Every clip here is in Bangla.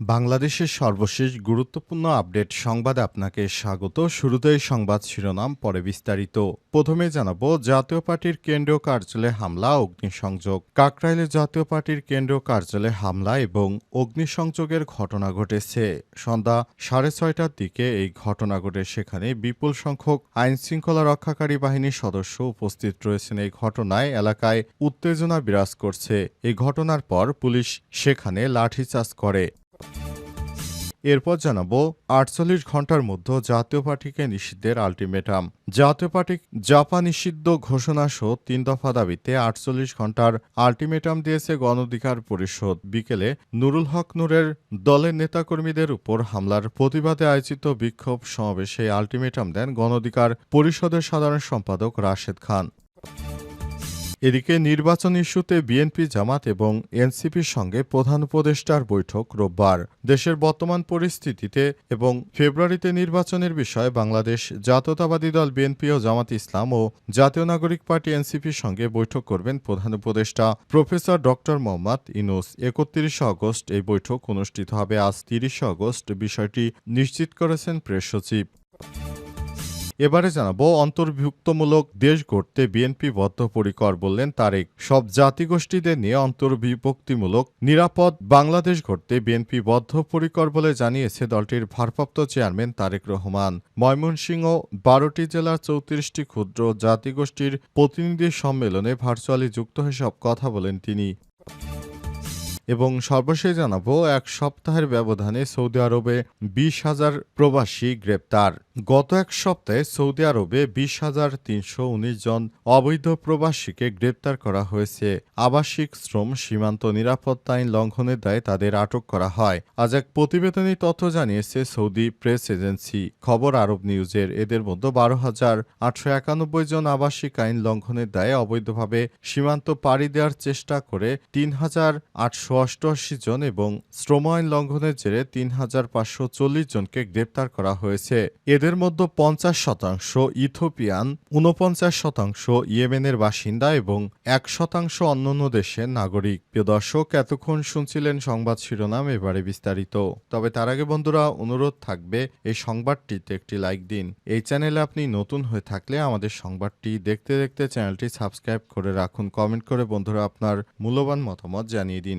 বাংলাদেশের সর্বশেষ গুরুত্বপূর্ণ আপডেট সংবাদে আপনাকে স্বাগত। শুরুতেই সংবাদ শিরোনাম, পরে বিস্তারিত। প্রথমে জানাব, জাতীয় পার্টির কেন্দ্রীয় কার্যালয়ে হামলা, অগ্নিসংযোগ। কাকরাইলে জাতীয় পার্টির কেন্দ্রীয় কার্যালয়ে হামলা এবং অগ্নিসংযোগের ঘটনা ঘটেছে। সন্ধ্যা সাড়ে ছয়টার দিকে এই ঘটনা ঘটে। সেখানে বিপুল সংখ্যক আইন শৃঙ্খলা রক্ষাকারী বাহিনীর সদস্য উপস্থিত রয়েছেন। এই ঘটনায় এলাকায় উত্তেজনা বিরাজ করছে। এই ঘটনার পর পুলিশ সেখানে লাঠিচার্জ করে। এরপর জানাব আটচল্লিশ ঘণ্টার মধ্যে জাতীয় পার্টিকে নিষিদ্ধের আলটিমেটাম। জাতীয় পার্টি জাপা নিষিদ্ধ ঘোষণা সহ তিন দফা দাবিতে আটচল্লিশ ঘণ্টার আলটিমেটাম দিয়েছে গণঅধিকার পরিষদ। বিকেলে নুরুল হক নূরের দলের নেতাকর্মীদের উপর হামলার প্রতিবাদে আয়োজিত বিক্ষোভ সমাবেশে আলটিমেটাম দেন গণঅধিকার পরিষদের সাধারণ সম্পাদক রাশেদ খান। এদিকে নির্বাচন ইস্যুতে বিএনপি জামাত এবং এনসিপির সঙ্গে প্রধান উপদেষ্টার বৈঠক রোববার। দেশের বর্তমান পরিস্থিতিতে এবং ফেব্রুয়ারিতে নির্বাচনের বিষয়ে বাংলাদেশ জাতীয়তাবাদী দল বিএনপি ও জামাত ইসলাম ও জাতীয় নাগরিক পার্টি এনসিপির সঙ্গে বৈঠক করবেন প্রধান উপদেষ্টা। প্রফেসর ডক্টর মোহাম্মদ ইনুস একত্রিশে আগস্ট এই বৈঠক অনুষ্ঠিত হবে। আজ তিরিশে আগস্ট বিষয়টি নিশ্চিত করেছেন প্রেস সচিব। এবারে জানাব, অন্তর্ভুক্তমূলক দেশ গড়তে বিএনপি বদ্ধপরিকর বললেন তারেক। সব জাতিগোষ্ঠীদের নিয়ে অন্তর্বিভক্তিমূলক নিরাপদ বাংলাদেশ গড়তে বিএনপি বদ্ধপরিকর বলে জানিয়েছে দলটির ভারপ্রাপ্ত চেয়ারম্যান তারেক রহমান। ময়মনসিংহ, বারোটি জেলার চৌত্রিশটি ক্ষুদ্র জাতিগোষ্ঠীর প্রতিনিধি সম্মেলনে ভার্চুয়ালি যুক্ত হয়ে সব কথা বলেন তিনি। এবং সর্বশেষ জানাব, এক সপ্তাহের ব্যবধানে সৌদি আরবে বিশ হাজার প্রবাসী গ্রেপ্তার। গত এক সপ্তাহে সৌদি আরবে বিশ হাজার তিনশো উনিশ জন অবৈধ প্রবাসীকে গ্রেপ্তার করা হয়েছে। আবাসিক শ্রম সীমান্ত নিরাপত্তা আইন লঙ্ঘনের দায়ে তাদের আটক করা হয়। আজ এক প্রতিবেদনী তথ্য জানিয়েছে সৌদি প্রেস এজেন্সি। খবর আরব নিউজের। এদের মধ্যে বারো হাজার আটশো একানব্বই জন আবাসিক আইন লঙ্ঘনের দায়ে অবৈধভাবে সীমান্ত পাড়ি দেওয়ার চেষ্টা করে তিন হাজার আটশো অষ্টআশি জন এবং শ্রম আইন লঙ্ঘনের জেরে তিন হাজার পাঁচশো চল্লিশ জনকে গ্রেপ্তার করা হয়েছে। এদের মধ্যে পঞ্চাশ শতাংশ ইথোপিয়ান ঊনপঞ্চাশ শতাংশ ইয়েমেনের বাসিন্দা এবং এক শতাংশ অন্যান্য দেশের নাগরিক। প্রিয় দর্শক, এতক্ষণ শুনছিলেন সংবাদ শিরোনাম, এবারে বিস্তারিত। তবে তার আগে বন্ধুরা, অনুরোধ থাকবে, এই সংবাদটিতে একটি লাইক দিন। এই চ্যানেলে আপনি নতুন হয়ে থাকলে আমাদের সংবাদটি দেখতে দেখতে চ্যানেলটি সাবস্ক্রাইব করে রাখুন। কমেন্ট করে বন্ধুরা আপনার মূল্যবান মতামত জানিয়ে দিন।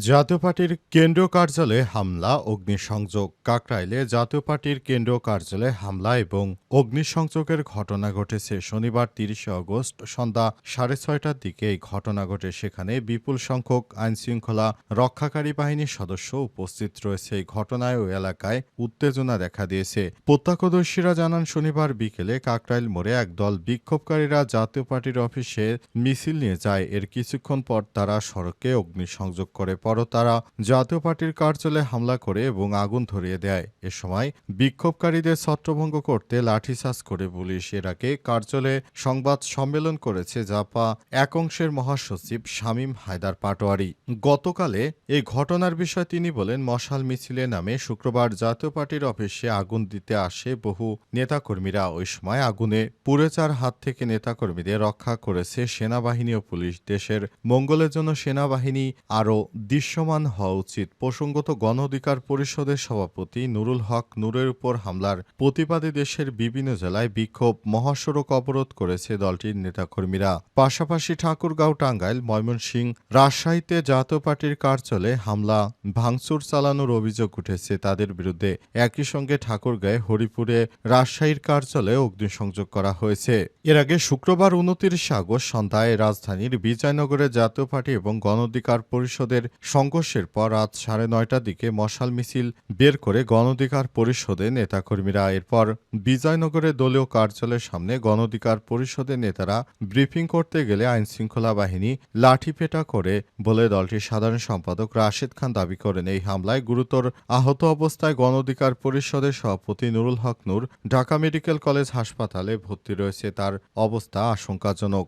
জাতীয় পার্টির কেন্দ্রীয় কার্যালয়ে হামলা, অগ্নিসংযোগ কাকরাইলে জাতীয় পার্টির কেন্দ্রীয় কার্যালয়ে হামলা এবং অগ্নিসংযোগের ঘটনা ঘটেছে শনিবার তিরিশে আগস্ট সন্ধ্যা সাড়ে ছয়টার দিকে। এই ঘটনা ঘটে সেখানে বিপুল সংখ্যক আইনশৃঙ্খলা রক্ষাকারী বাহিনীর সদস্য উপস্থিত রয়েছে। এই ঘটনায় ওই এলাকায় উত্তেজনা দেখা দিয়েছে। প্রত্যক্ষদর্শীরা জানান, শনিবার বিকেলে কাকরাইল মোড়ে একদল বিক্ষোভকারীরা জাতীয় পার্টির অফিসে মিছিল নিয়ে যায়। এর কিছুক্ষণ পর তারা সড়কে অগ্নিসংযোগ করে পর তারা জাতীয় পার্টির কার্যালয়ে হামলা করে এবং আগুন ধরিয়ে দেয়। এ সময় বিক্ষোভকারীদের ছত্রভঙ্গ করতে লাঠিচার্জ করে পুলিশ এর আগে কার্যালয়ে সংবাদ সম্মেলন করেছে জাপা এক অংশের মহাসচিব শামীম হায়দার পাটোয়ারি। গতকালে এই ঘটনার বিষয়ে তিনি বলেন, মশাল মিছিলে নামে শুক্রবার জাতীয় পার্টির অফিসে আগুন দিতে আসে বহু নেতাকর্মীরা। ওই সময় আগুনে পুড়ে চার হাত থেকে নেতাকর্মীদের রক্ষা করেছে সেনাবাহিনী ও পুলিশ। দেশের মঙ্গলের জন্য সেনাবাহিনী আরও দৃশ্যমান হওয়া উচিত। প্রসঙ্গত গণ অধিকার পরিষদের সভাপতি নুরুল হক নূরের উপর হামলার প্রতিবাদে দেশের বিভিন্ন জেলায় বিক্ষোভ, মহাসড়ক অবরোধ করেছে দলটির নেতাকর্মীরা। পাশাপাশি ঠাকুরগাঁও টাঙ্গাইল, ময়মনসিংহ, রাজশাহীতে জাতীয় পার্টির কার্যালয়ে হামলা, ভাঙচুর চালানোর অভিযোগ উঠেছে তাদের বিরুদ্ধে। একই সঙ্গে ঠাকুরগাঁয়ে হরিপুরে রাজশাহীর কার্যালয়ে অগ্নিসংযোগ করা হয়েছে। এর আগে শুক্রবার উনতিরিশে আগস্ট সন্ধ্যায় রাজধানীর বিজয়নগরে জাতীয় পার্টি এবং গণ অধিকার পরিষদের সংঘর্ষের পর রাত সাড়ে নয়টার দিকে মশাল মিছিল বের করে গণধিকার পরিষদের নেতাকর্মীরা। এরপর বিজয়নগরে দলীয় কার্যালয়ের সামনে গণধিকার পরিষদের নেতারা ব্রিফিং করতে গেলে আইনশৃঙ্খলা বাহিনী লাঠিপেটা করে বলে দলটির সাধারণ সম্পাদক রাশেদ খান দাবি করেন। এই হামলায় গুরুতর আহত অবস্থায় গণধিকার পরিষদের সভাপতি নুরুল হক নূর, ঢাকা মেডিকেল কলেজ হাসপাতালে ভর্তি রয়েছে। তার অবস্থা আশঙ্কাজনক।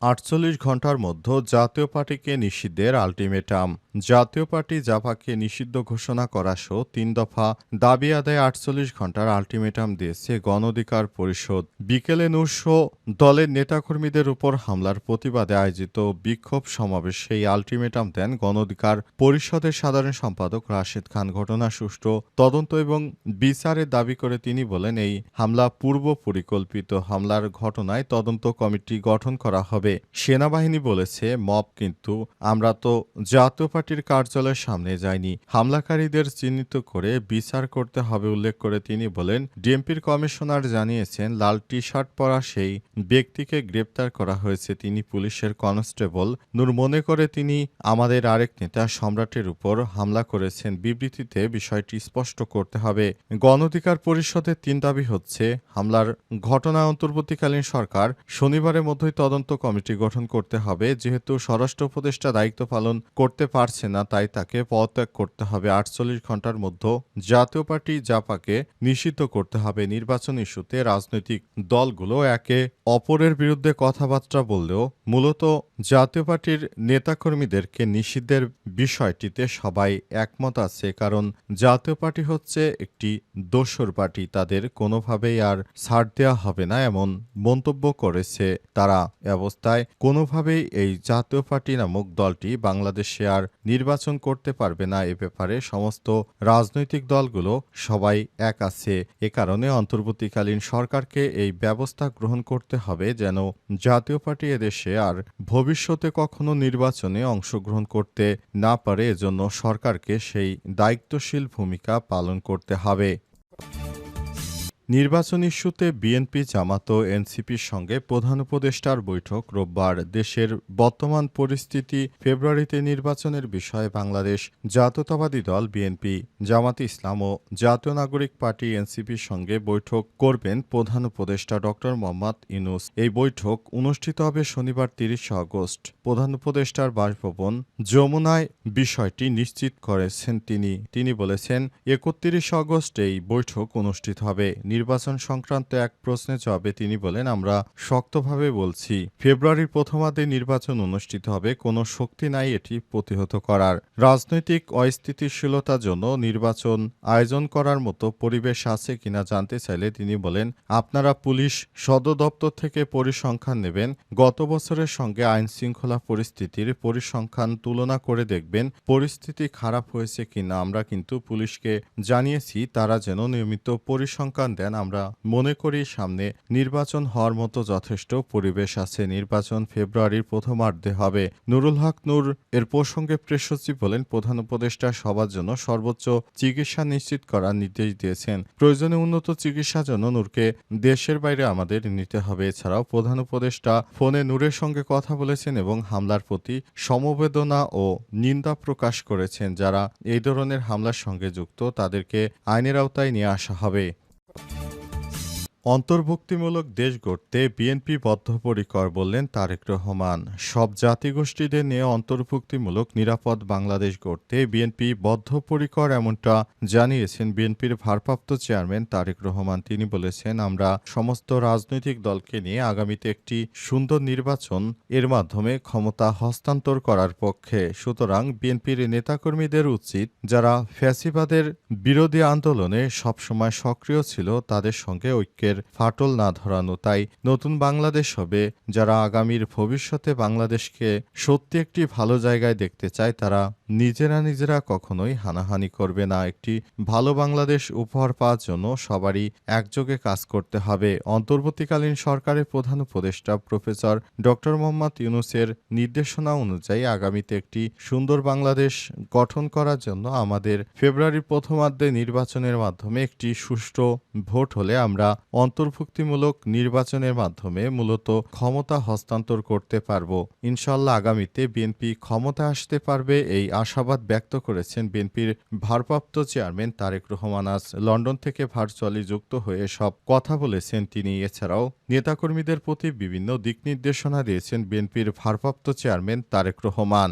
আটচল্লিশ ঘণ্টার মধ্যে জাতীয় পার্টিকে নিষিদ্ধের আলটিমেটাম। জাতীয় পার্টি জাপাকে নিষিদ্ধ ঘোষণা করা সহ তিন দফা দাবি আদায় আটচল্লিশ ঘণ্টার আলটিমেটাম দিয়েছে গণঅধিকার পরিষদ। বিকেলে নূরশো দলের নেতাকর্মীদের উপর হামলার প্রতিবাদে আয়োজিত বিক্ষোভ সমাবেশে এই আলটিমেটাম দেন গণঅধিকার পরিষদের সাধারণ সম্পাদক রাশেদ খান। ঘটনা সুষ্ঠু তদন্ত এবং বিচারের দাবি করে তিনি বলেন, এই হামলা পূর্ব পরিকল্পিত হামলার ঘটনায় তদন্ত কমিটি গঠন করা হবে। সেনাবাহিনী বলেছে, মব কিন্তু, আমরা তো জাতীয় পার্টির কার্যালয়ের সামনে যাইনি হামলাকারীদের চিহ্নিত করে বিচার করতে হবে উল্লেখ করে তিনি বলেন, ডিএমপির কমিশনার জানিয়েছেন, লাল টি শার্ট পরা সেই ব্যক্তিকে গ্রেপ্তার করা হয়েছে। তিনি পুলিশের কনস্টেবল। নূর মনে করে তিনি আমাদের আরেক নেতা সম্রাটের উপর হামলা করেছেন। বিবৃতিতে বিষয়টি স্পষ্ট করতে হবে। গণঅধিকার পরিষদের তিন দাবি হচ্ছে, হামলার ঘটনা অন্তর্বর্তীকালীন সরকার, শনিবারের মধ্যেই তদন্ত কমিটি গঠন করতে হবে। যেহেতু স্বরাষ্ট্র উপদেষ্টা দায়িত্ব পালন করতে পারছে না, তাই তাকে পদত্যাগ করতে হবে। আটচল্লিশ ঘণ্টার মধ্যে জাতীয় পার্টি জাপাকে নিষিদ্ধ করতে হবে। নির্বাচন ইস্যুতে রাজনৈতিক দলগুলো একে অপরের বিরুদ্ধে কথাবার্তা বললেও মূলত জাতীয় পার্টির নেতাকর্মীদেরকে নিষিদ্ধের বিষয়টিতে সবাই একমত আছে, কারণ জাতীয় পার্টি হচ্ছে একটি দোসর পার্টি। তাদের কোনোভাবেই আর ছাড় দেওয়া হবে না এমন মন্তব্য করেছে তারা। অবস্থায় কোনোভাবেই এই জাতীয় পার্টি নামক দলটি বাংলাদেশে আর নির্বাচন করতে পারবে না এ ব্যাপারে সমস্ত রাজনৈতিক দলগুলো সবাই এক আছে। এ কারণে অন্তর্বর্তীকালীন সরকারকে এই ব্যবস্থা গ্রহণ করতে হবে যেন জাতীয় পার্টি এদেশে আর ভবিষ্যতে কখনো নির্বাচনে অংশগ্রহণ করতে না পারে। এজন্য সরকারকে সেই দায়িত্বশীল ভূমিকা পালন করতে হবে। নির্বাচন ইস্যুতে বিএনপি, জামাত ও এনসিপির সঙ্গে প্রধান উপদেষ্টার বৈঠক রোববার। দেশের বর্তমান পরিস্থিতি ফেব্রুয়ারিতে নির্বাচনের বিষয়ে বাংলাদেশ জাতীয়তাবাদী দল বিএনপি, জামাত ইসলাম ও জাতীয় নাগরিক পার্টি এনসিপির সঙ্গে বৈঠক করবেন প্রধান উপদেষ্টা ড. মোহাম্মদ ইনুস এই বৈঠক অনুষ্ঠিত হবে শনিবার তিরিশে আগস্ট। প্রধান উপদেষ্টার বাসভবন যমুনায় বিষয়টি নিশ্চিত করেছেন তিনি। তিনি বলেছেন, একত্রিশ আগস্ট এই বৈঠক অনুষ্ঠিত হবে। নির্বাচন সংক্রান্ত এক প্রশ্নের জবাবে তিনি বলেন, আমরা শক্তভাবে বলছি, ফেব্রুয়ারির প্রথমার্ধে নির্বাচন অনুষ্ঠিত হবে, কোনো শক্তি নাই এটি প্রতিহত করার। রাজনৈতিক অস্থিতিশীলতার জন্য নির্বাচন আয়োজন করার মতো পরিবেশ আছে কিনা জানতে চাইলে তিনি বলেন, আপনারা পুলিশ সদর দপ্তর থেকে পরিসংখ্যান নেবেন, গত বছরের সঙ্গে আইন শৃঙ্খলা পরিস্থিতির পরিসংখ্যান তুলনা করে দেখবেন, পরিস্থিতি খারাপ হয়েছে কিনা। আমরা কিন্তু পুলিশকে জানিয়েছি, তারা যেন নিয়মিত পরিসংখ্যান দেন। আমরা মনে করি সামনে নির্বাচন হওয়ার মতো যথেষ্ট পরিবেশ আছে। নির্বাচন ফেব্রুয়ারির প্রথমার্ধে হবে। নুরুল হক নূর এর প্রসঙ্গে প্রেস সচিব বলেন, প্রধান উপদেষ্টা সবার জন্য সর্বোচ্চ চিকিৎসা নিশ্চিত করার নির্দেশ দিয়েছেন। প্রয়োজনে উন্নত চিকিৎসার জন্য নূরকে দেশের বাইরে আমাদের নিতে হবে। এছাড়াও প্রধান উপদেষ্টা ফোনে নূরের সঙ্গে কথা বলেছেন এবং হামলার প্রতি সমবেদনা ও নিন্দা প্রকাশ করেছেন। যারা এই ধরনের হামলার সঙ্গে যুক্ত, তাদেরকে আইনের আওতায় নিয়ে আসা হবে। Thank you. অন্তর্ভুক্তিমূলক দেশ গড়তে বিএনপি বদ্ধপরিকর বললেন তারেক রহমান। সব জাতিগোষ্ঠীদের নিয়ে অন্তর্ভুক্তিমূলক নিরাপদ বাংলাদেশ গড়তে বিএনপি বদ্ধপরিকর এমনটা জানিয়েছেন বিএনপির ভারপ্রাপ্ত চেয়ারম্যান তারেক রহমান। তিনি বলেছেন, আমরা সমস্ত রাজনৈতিক দলকে নিয়ে আগামীতে একটি সুন্দর নির্বাচন এর মাধ্যমে ক্ষমতা হস্তান্তর করার পক্ষে। সুতরাং বিএনপির নেতাকর্মীদের উচিত, যারা ফ্যাসিবাদের বিরোধী আন্দোলনে সবসময় সক্রিয় ছিল, তাদের সঙ্গে ঐক্যের ফাটল না ধরানো, তাই নতুন বাংলাদেশ হবে। যারা আগামীর ভবিষ্যতে বাংলাদেশকে সত্যি একটি ভালো জায়গায় দেখতে চায়, তারা নিজেরা নিজেরা কখনোই হানাহানি করবে না। একটি ভালো বাংলাদেশ উপহার পাওয়ার জন্য সবারই একযোগে কাজ করতে হবে। অন্তর্বর্তীকালীন সরকারের প্রধান উপদেষ্টা প্রফেসর ডক্টর মোহাম্মদ ইউনুসের নির্দেশনা অনুযায়ী আগামীতে একটি সুন্দর বাংলাদেশ গঠন করার জন্য আমাদের ফেব্রুয়ারির প্রথমার্ধে নির্বাচনের মাধ্যমে একটি সুষ্ঠু ভোট হলে আমরা অন্তর্ভুক্তিমূলক নির্বাচনের মাধ্যমে মূলত ক্ষমতা হস্তান্তর করতে পারব। ইনশাল্লাহ আগামীতে বিএনপি ক্ষমতা আসতে পারবে, এই আশাবাদ ব্যক্ত করেছেন বিএনপির ভারপ্রাপ্ত চেয়ারম্যান তারেক রহমান। আজ লন্ডন থেকে ভার্চুয়ালি যুক্ত হয়ে সব কথা বলেছেন তিনি। এছাড়াও নেতাকর্মীদের প্রতি বিভিন্ন দিক নির্দেশনা দিয়েছেন বিএনপির ভারপ্রাপ্ত চেয়ারম্যান তারেক রহমান।